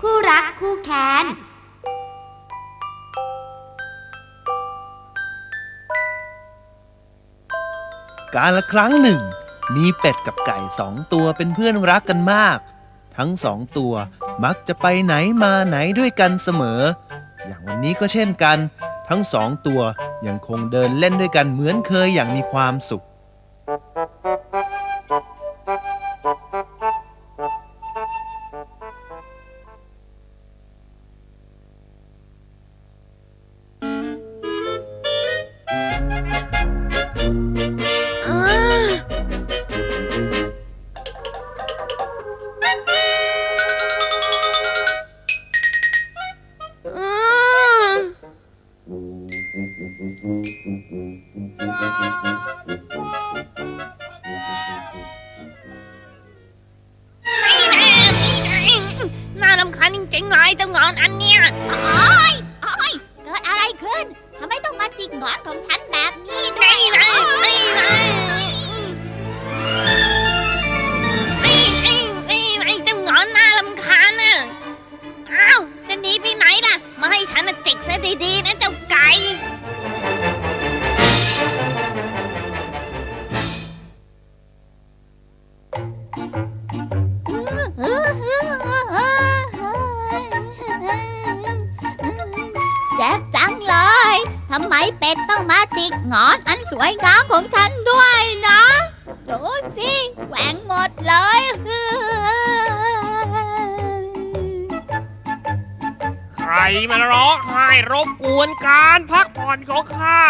คู่รักคู่แค้น การละครั้งหนึ่ง มีเป็ดกับไก่สองตัวเป็นเพื่อนรักกันมาก ทั้งสองตัวมักจะไปไหนมาไหนด้วยกันเสมอ อย่างวันนี้ก็เช่นกัน ทั้งสองตัวยังคงเดินเล่นด้วยกันเหมือนเคยอย่างมีความสุข น่ มาร้องไห้รบกวนการพักผ่อนของข้า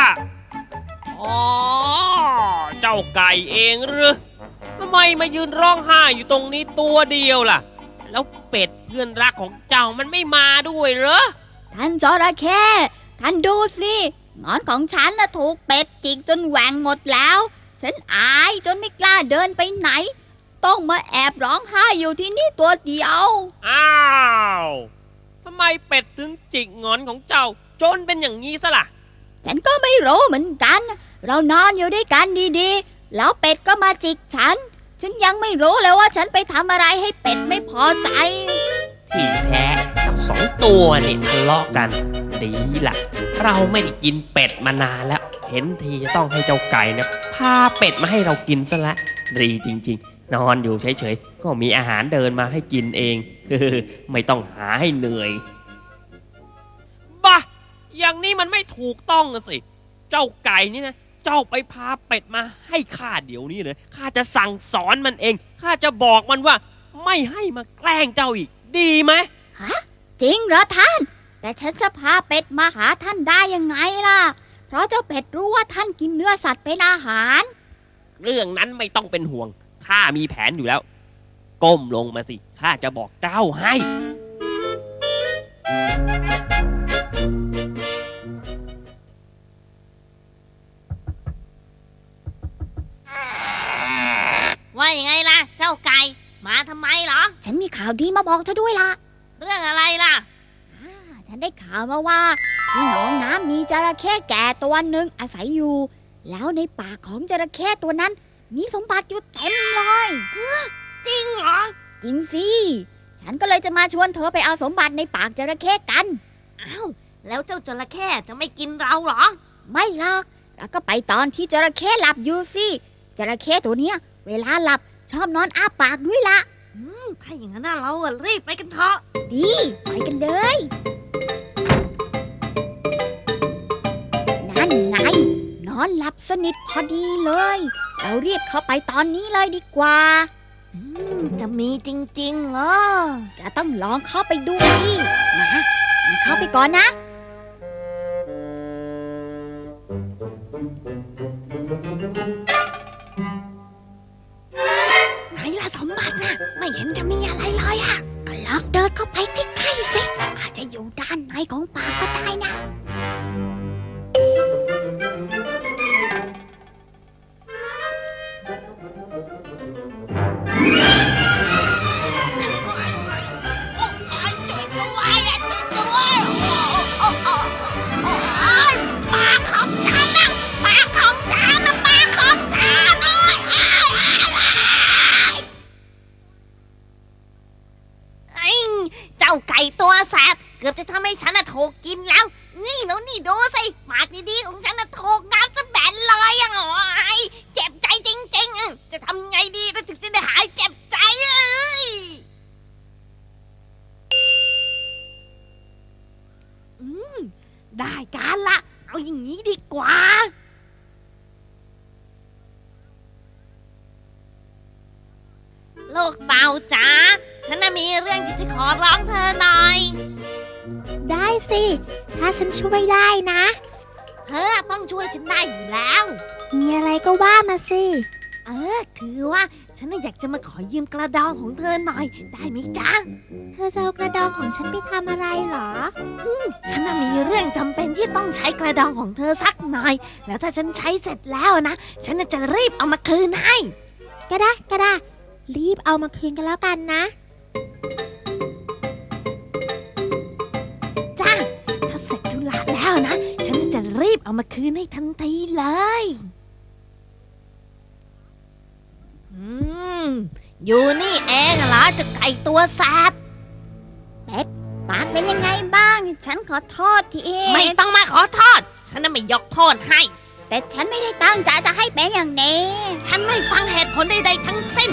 อ๋อเจ้าไก่เองหรือทำไมมายืนร้องไห้อยู่ตรงนี้ตัวเดียวล่ะ แล้วเป็ดเพื่อนรักของเจ้ามันไม่มาด้วยเหรอ ท่านจระเข้ท่านดูสิหงอนของฉันน่ะถูกเป็ดจิกจนแหว่งหมดแล้ว ฉันอายจนไม่กล้าเดินไปไหน ต้องมาแอบร้องไห้อยู่ที่นี่ตัวเดียว อ้าว ทำไมเป็ดถึงจิกงอนของเจ้า จนเป็นอย่างนี้ซะล่ะ ฉันก็ไม่รู้เหมือนกัน เรานอนอยู่ด้วยกันดีๆ แล้วเป็ดก็มาจิกฉัน ฉันยังไม่รู้เลยว่าฉันไปทำอะไรให้เป็ดไม่พอใจ ที่แท้เจ้าสองตัวนี่ทะเลาะกัน ดีละเราไม่ได้กินเป็ดมานานแล้ว เห็นทีจะต้องให้เจ้าไก่เนี่ยพาเป็ดมาให้เรากินซะละดีจริง ๆ นอนอยู่เฉยๆ ก็มีอาหารเดินมาให้กินเอง ไม่ต้องหาให้เหนื่อย บ้าอย่างนี้มันไม่ถูกต้องอะสิ เจ้าไก่นี่นะ เจ้าไปพาเป็ดมาให้ข้าเดี๋ยวนี้เลยข้าจะสั่งสอนมันเอง ข้าจะบอกมันว่า ไม่ให้มาแกล้งเจ้าอีก ดีไหมจริงเหรอท่าน แต่ฉันจะพาเป็ดมาหาท่านได้ยังไงล่ะ เพราะเจ้าเป็ดรู้ว่าท่านกินเนื้อสัตว์เป็นอาหาร เรื่องนั้นไม่ต้องเป็นห่วง ข้ามีแผนอยู่แล้ว ก้มลงมาสิข้าจะบอกเจ้าให้ ว่ายังไงล่ะ เจ้าไก่ มาทำไมเหรอ ฉันมีข่าวดีมาบอกเธอด้วยล่ะเรื่องอะไรล่ะ อ่าฉันได้ข่าวมาว่าที่หนองน้ำมีจระเข้แก่ตัวหนึ่งอาศัยอยู่ แล้วในปากของจระเข้ตัวนั้น มีสมบัติอยู่เต็มเลย จริงเหรอ จริงสิ ฉันก็เลยจะมาชวนเธอไปเอาสมบัติในปากจระเข้กัน อ้าว แล้วเจ้าจระเข้จะไม่กินเราเหรอ ไม่หรอกเราก็ไปตอนที่จระเข้หลับอยู่สิ จระเข้ตัวเนี้ย เวลาหลับชอบนอนอ้าปากด้วยละอืมถ้าอย่างนั้นน่ะเราอะรีบไปกันเถอะ ดี ไปกันเลย นั่นไงนอนหลับสนิทพอดีเลย เราเรียบเขาไปตอนนี้เลยดีกว่าจะมีจริงๆเหรอเราต้องลองเข้าไปดูสิมาฉันเข้าไปก่อนนะ สิ ถ้าฉันช่วยได้นะ เธอต้องช่วยฉันได้อยู่แล้ว มีอะไรก็ว่ามาสิ เออ คือว่าฉันน่ะอยากจะมาขอยืมกระดองของเธอหน่อย ได้ไหมจ๊ะ เธอจะเอากระดองของฉันไปทำอะไรเหรอ ฉันน่ะมีเรื่องจำเป็นที่ต้องใช้กระดองของเธอสักหน่อย แล้วถ้าฉันใช้เสร็จแล้วนะ ฉันน่ะจะรีบเอามาคืนให้ ก็ได้ก็ได้รีบเอามาคืนกันแล้วกันนะ เอามาคืนให้ทันทีเลย อืม อยู่นี่เองเหรอเจะไก่ตัวแสบปากเป็นยังไงบ้าง ฉันขอโทษทีไม่ต้องมาขอโทษ ฉันน่ะไม่ยกโทษให้ แต่ฉันไม่ได้ตั้งใจจะให้เป็นอย่างนี้ ฉันไม่ฟังเหตุผลใดๆทั้งสิ้น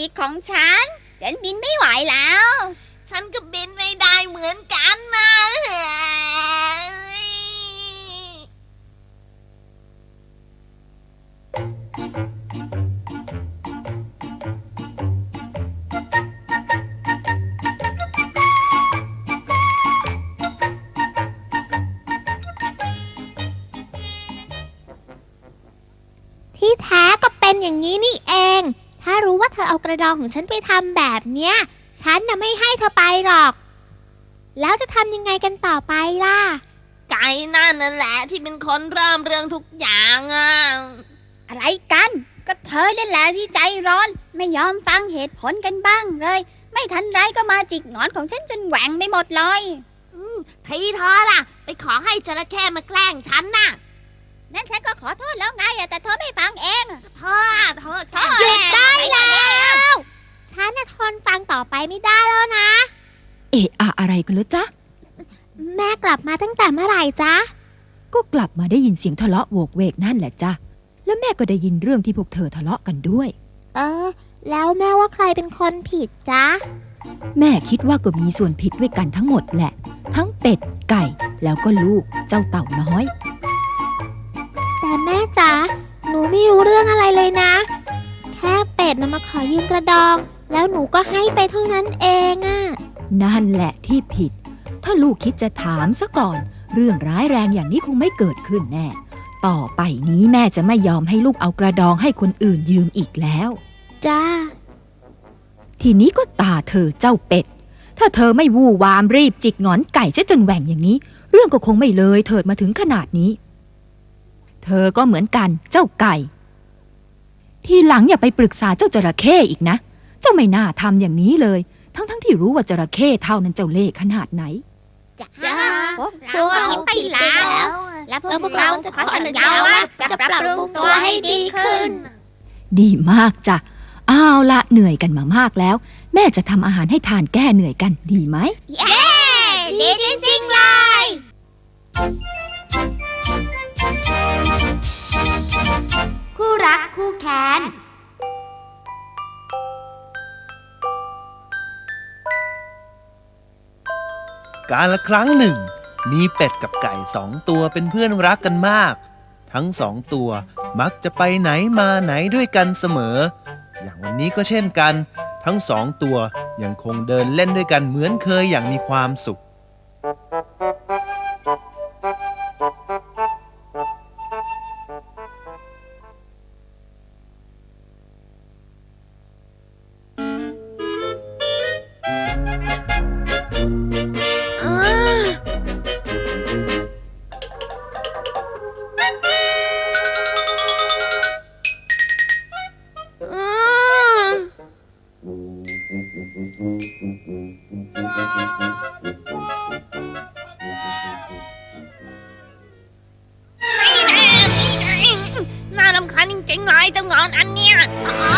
ปีกของฉัน ฉันบินไม่ไหวแล้ว ฉันก็บินไม่ได้เหมือนกันนะ ว่าเธอเอากระดองของฉันไปทำแบบเนี้ย ฉันน่ะไม่ให้เธอไปหรอก แล้วจะทำยังไงกันต่อไปล่ะ ไก่นั่นนั่นแหละที่เป็นคนเริ่มเรื่องทุกอย่างอะ อะไรกัน ก็เธอนั่นแหละที่ใจร้อน ไม่ยอมฟังเหตุผลกันบ้างเลย ไม่ทันไรก็มาจิกหงอนของฉันจนแหว่งไปหมดเลยทีเธอล่ะ ไปขอให้จระเข้มาแกล้งฉันน่ะ นั่นฉันก็ขอโทษแล้วไงอะแต่เธอไม่ฟังเอง เธออะเธอแค่หยุดได้แล้ว ฉันน่ะทนฟังต่อไปไม่ได้แล้วนะ เอะอะอะไรกันเหรอจ๊ะ แม่กลับมาตั้งแต่เมื่อไหร่จ๊ะ ก็กลับมาได้ยินเสียงทะเลาะโวกเวกนั่นแหละจ้ะ แล้วแม่ก็ได้ยินเรื่องที่พวกเธอทะเลาะกันด้วย เออ แล้วแม่ว่าใครเป็นคนผิดจ๊ะ แม่คิดว่าก็มีส่วนผิดด้วยกันทั้งหมดแหละ ทั้งเป็ด ไก่ แล้วก็ลูก เจ้าเต่าน้อย แต่แม่จ๋าหนูไม่รู้เรื่องอะไรเลยนะ แค่เป็ดนะมาขอยืมกระดอง แล้วหนูก็ให้ไปเท่านั้นเองอะนั่นแหละที่ผิด ถ้าลูกคิดจะถามซะก่อน เรื่องร้ายแรงอย่างนี้คงไม่เกิดขึ้นแน่ ต่อไปนี้แม่จะไม่ยอมให้ลูกเอากระดองให้คนอื่นยืมอีกแล้ว จ้า ทีนี้ก็ตาเธอเจ้าเป็ด ถ้าเธอไม่วู่วามรีบจิกหงอนไก่เสียจนแหว่งอย่างนี้ เรื่องก็คงไม่เลยเถิดมาถึงขนาดนี้ เธอก็เหมือนกันเจ้าไก่ ทีหลังอย่าไปปรึกษาเจ้าจระเข้อีกนะ เจ้าไม่น่าทำอย่างนี้เลย ทั้งๆทที่รู้ว่าจระเข้เท่านั้นเจ้าเล่ห์ขนาดไหน จ้าพวกเราผิดไปแล้ว และพวกเราขอสัญญาว่าจะปรับปรุงตัวให้ดีขึ้น ดีมากจ้ะเอาละเหนื่อยกันมามากแล้ว แม่จะทำอาหารให้ทานแก้เหนื่อยกันดีไหมเย้ดีจริงๆเลย คู่รักคู่แค้น การละครั้งหนึ่ง มีเป็ดกับไก่สองตัวเป็นเพื่อนรักกันมาก ทั้งสองตัวมักจะไปไหนมาไหนด้วยกันเสมอ อย่างวันนี้ก็เช่นกัน ทั้งสองตัวยังคงเดินเล่นด้วยกันเหมือนเคยอย่างมีความสุขารำคาญ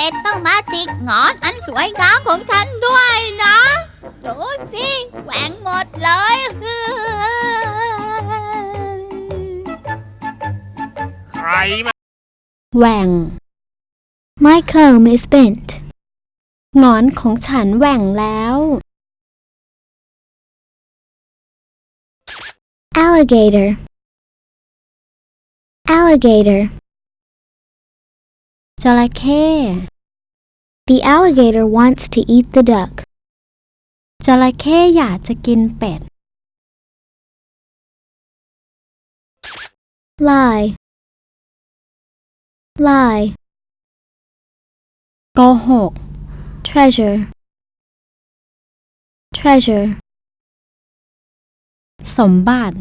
เป็ดต้องมาจิกหงอนอันสวยงามของฉันด้วยนะ ดูสิแหว่งหมดเลย ใครมาแหว่ง My comb is bent หงอนของฉันแหว่งแล้ว Alligator Alligator จระเข้ The alligator wants to eat the duck จระเข้อยากจะกินเป็ด Lie Lie โกหก treasure treasure สมบัติ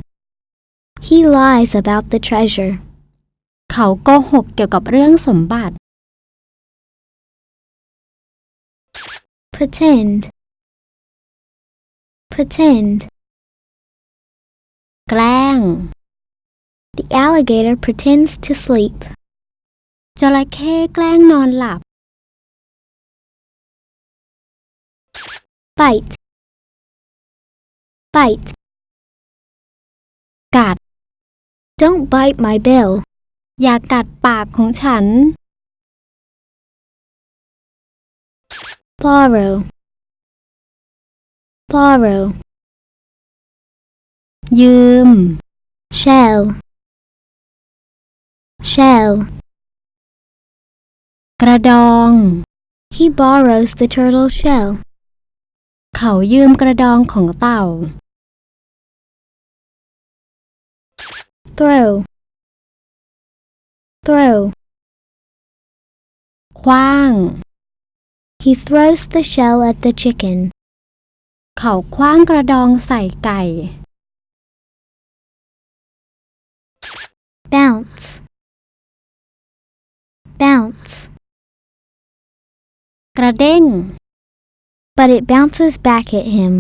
he lies about the treasure เขาโกหกเกี่ยวกับเรื่องสมบัติ pretend pretend แกล้ง the alligator pretends to sleep จระเข้แกล้งนอนหลับ bite bite กัด don't bite my bill อย่ากัดปากของฉัน borrow borrow ยืม shell shell กระดอง he borrows the turtle shell เขายืมกระดองของเต่า throw throw คว้าง he throws the shell at the chicken เขาคว้างกระดองใส่ไก่ bounce bounce กระเด้ง but it bounces back at him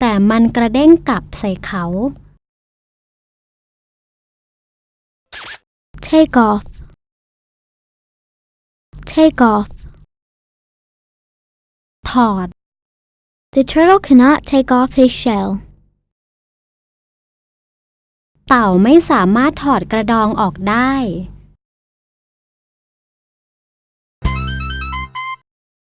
แต่มันกระเด้งกลับใส่เขา take off take off Todd. the turtle cannot take off his shell เต่าไม่สามารถถอดกระดองออกได้